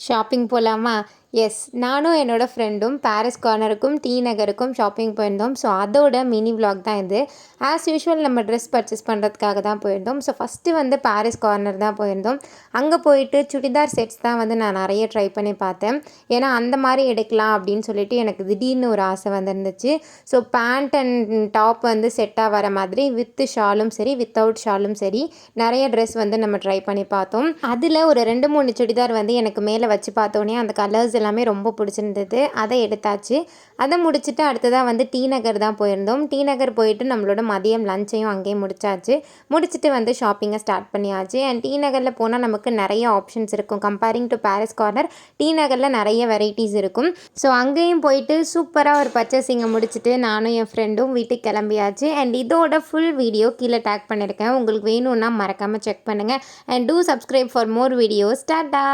Shopping போகலாமா S நானும் என்னோடய ஃப்ரெண்டும் பாரிஸ் கார்னருக்கும் டி நகருக்கும் ஷாப்பிங் போயிருந்தோம். ஸோ அதோட மினி விளாக் தான் இது. ஆஸ் யூஷுவல் நம்ம ட்ரெஸ் பர்ச்சேஸ் பண்ணுறதுக்காக தான் போயிருந்தோம். ஸோ ஃபஸ்ட்டு வந்து பாரிஸ் கார்னர் தான் போயிருந்தோம். அங்கே போயிட்டு சுடிதார் செட்ஸ் தான் வந்து நான் நிறைய ட்ரை பண்ணி பார்த்தேன். ஏன்னா அந்த மாதிரி எடுக்கலாம் அப்படின்னு சொல்லிட்டு எனக்கு திடீர்னு ஒரு ஆசை வந்துருந்துச்சு. ஸோ பேண்ட் அண்ட் டாப் வந்து செட்டாக வர மாதிரி வித்து ஷாலும் சரி வித்தவுட் ஷாலும் சரி நிறைய ட்ரெஸ் வந்து நம்ம ட்ரை பண்ணி பார்த்தோம். அதில் ஒரு ரெண்டு மூணு சுடிதார் வந்து எனக்கு மேலே வச்சு பார்த்தோன்னே அந்த கலர்ஸ் எல்லாமே ரொம்ப பிடிச்சிருந்தது. அதை எடுத்தாச்சு. அதை முடிச்சுட்டு அடுத்ததாக வந்து டி நகர் தான் போயிருந்தோம். டி நகர் போயிட்டு நம்மளோட மதியம் லஞ்சையும் அங்கேயே முடிச்சாச்சு. முடிச்சுட்டு வந்து ஷாப்பிங்கை ஸ்டார்ட் பண்ணியாச்சு. அண்ட் டி நகரில் போனால் நமக்கு நிறைய ஆப்ஷன்ஸ் இருக்கும். Comparing to Parrys corner T நகரில் நிறைய வெரைட்டிஸ் இருக்கும். ஸோ அங்கேயும் போயிட்டு சூப்பராக ஒரு பர்ச்சேசிங்கை முடிச்சுட்டு நானும் என் ஃப்ரெண்டும் வீட்டுக்கு கிளம்பியாச்சு. அண்ட் இதோட ஃபுல் வீடியோ கீழே டேக் பண்ணியிருக்கேன் உங்களுக்கு வேணும்னா மறக்காமல் செக் பண்ணுங்கள் and do subscribe for more videos tata